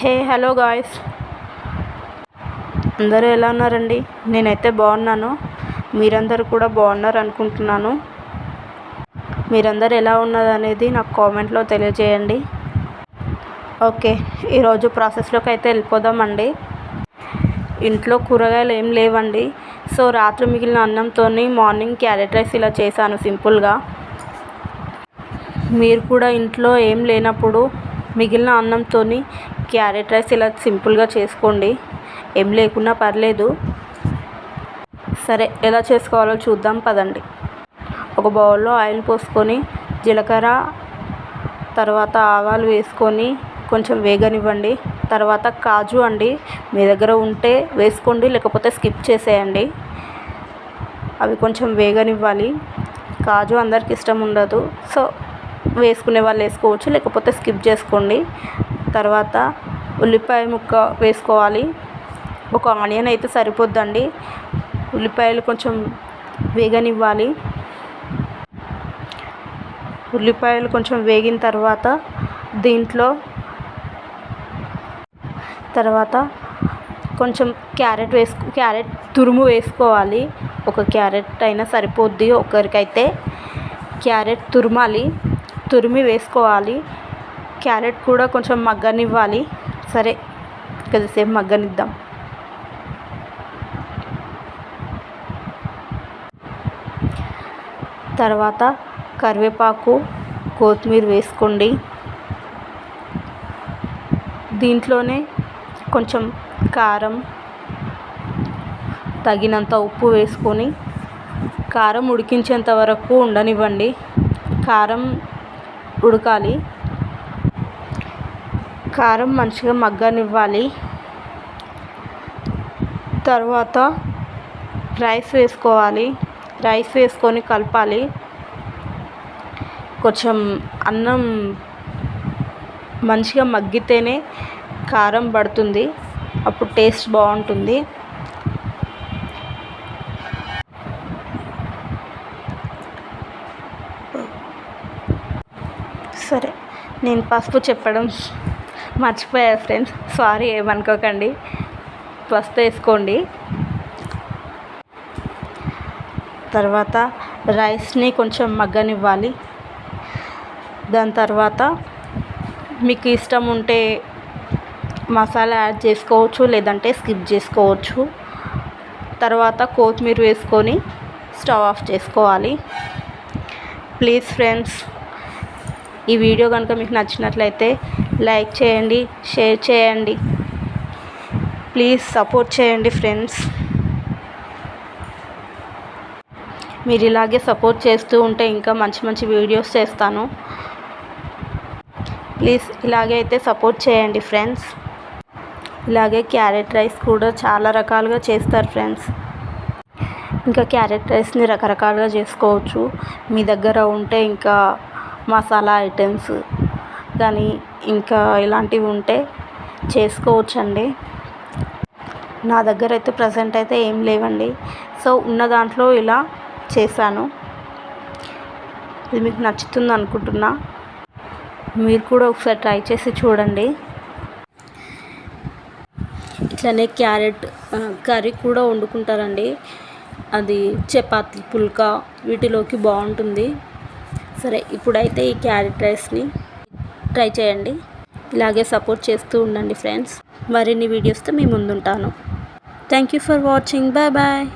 Hey hello guys. అందరూ ఎలా ఉన్నారండి? నేనైతే బాగున్నాను. మీరందరూ కూడా బాగున్నారు అనుకుంటున్నాను. మీరందరూ ఎలా ఉన్నది అనేది నాకు కామెంట్లో తెలియజేయండి. ఓకే ఈరోజు ప్రాసెస్లోకి అయితే వెళ్ళిపోదామండి. ఇంట్లో కూరగాయలు ఏం లేవండి. సో రాత్రి మిగిలిన అన్నంతో మార్నింగ్ క్యారెట్ రైస్ ఇలా చేశాను సింపుల్గా. మీరు కూడా ఇంట్లో ఏం లేనప్పుడు మిగిలిన అన్నంతో క్యారెట్ రైస్ ఇలా సింపుల్గా చేసుకోండి. ఏం లేకున్నా పర్లేదు. సరే ఎలా చేసుకోవాలో చూద్దాం పదండి. ఒక బౌల్లో ఆయిల్ పోసుకొని జీలకర్ర తర్వాత ఆవాలు వేసుకొని కొంచెం వేగనివ్వండి. తర్వాత కాజు అండి మీ దగ్గర ఉంటే వేసుకోండి లేకపోతే స్కిప్ చేసేయండి. అవి కొంచెం వేగనివ్వాలి. కాజు అందరికి ఇష్టం ఉండదు. సో వేసుకునే వాళ్ళు వేసుకోవచ్చు లేకపోతే స్కిప్ చేసుకోండి. తర్వాత ఉల్లిపాయ ముక్క వేసుకోవాలి. ఒక ఆనియన్ అయితే సరిపోద్దండి. ఉల్లిపాయలు కొంచెం వేగనివ్వాలి. ఉల్లిపాయలు కొంచెం వేగిన తర్వాత దీంట్లో తర్వాత కొంచెం క్యారెట్ వేసుకు క్యారెట్ తురుము వేసుకోవాలి. ఒక క్యారెట్ అయినా సరిపోద్ది ఒకరికైతే. క్యారెట్ తురమాలి. తురిమి వేసుకోవాలి. క్యారెట్ కూడా కొంచెం మగ్గనివ్వాలి. సరే కొద్దిసేపు మగ్గనిద్దాం. తర్వాత కరివేపాకు కొత్తిమీర వేసుకోండి. దీంట్లోనే కొంచెం కారం తగినంత ఉప్పు వేసుకొని కారం ఉడికించేంత వరకు ఉండనివ్వండి. కారం ఉడకాలి. కారం మంచిగా మగ్గనివ్వాలి. తర్వాత రైస్ వేసుకోవాలి. రైస్ వేసుకొని కలపాలి. కొంచెం అన్నం మంచిగా మగ్గితేనే కారం పడుతుంది. అప్పుడు టేస్ట్ బాగుంటుంది. సరే నేను పసుపు చెప్పడం మర్చిపోయా ఫ్రెండ్స్. సారీ ఏమనుకోకండి. పసుపు వేసుకోండి తర్వాత రైస్ని కొంచెం మగ్గనివ్వాలి. దాని తర్వాత మీకు ఇష్టం ఉంటే మసాలా యాడ్ చేసుకోవచ్చు లేదంటే స్కిప్ చేసుకోవచ్చు. తర్వాత కొత్తిమీర వేసుకొని స్టవ్ ఆఫ్ చేసుకోవాలి. ప్లీజ్ ఫ్రెండ్స్ ఈ వీడియో కనుక మీకు నచ్చినట్లయితే లైక్ చేయండి షేర్ చేయండి. ప్లీజ్ సపోర్ట్ చేయండి ఫ్రెండ్స్. మీరు ఇలాగే సపోర్ట్ చేస్తూ ఉంటే ఇంకా మంచి మంచి వీడియోస్ చేస్తాను. ప్లీజ్ ఇలాగే అయితే సపోర్ట్ చేయండి ఫ్రెండ్స్. ఇలాగే క్యారెట్ రైస్ కూడా చాలా రకాలుగా చేస్తారు ఫ్రెండ్స్. ఇంకా క్యారెట్ రైస్ని రకరకాలుగా చేసుకోవచ్చు. మీ దగ్గర ఉంటే ఇంకా మసాలా ఐటమ్స్ కానీ ఇంకా ఇలాంటివి ఉంటే చేసుకోవచ్చండి. నా దగ్గర అయితే ప్రజెంట్ అయితే ఏం లేవండి. సో ఉన్న దాంట్లో ఇలా చేశాను. ఇది మీకు నచ్చుతుంది అనుకుంటున్నా. మీరు కూడా ఒకసారి ట్రై చేసి చూడండి. ఇట్లనే క్యారెట్ కర్రీ కూడా వండుకుంటారండి. అది చపాతి పుల్కా వీటిలోకి బాగుంటుంది. సరే ఇప్పుడైతే ఈ క్యారెట్ రైస్ని ట్రై చేయండి. ఇలాగే సపోర్ట్ చేస్తూ ఉండండి ఫ్రెండ్స్. మరిన్ని వీడియోస్తో మీ ముందుంటాను. Thank you for watching. Bye bye.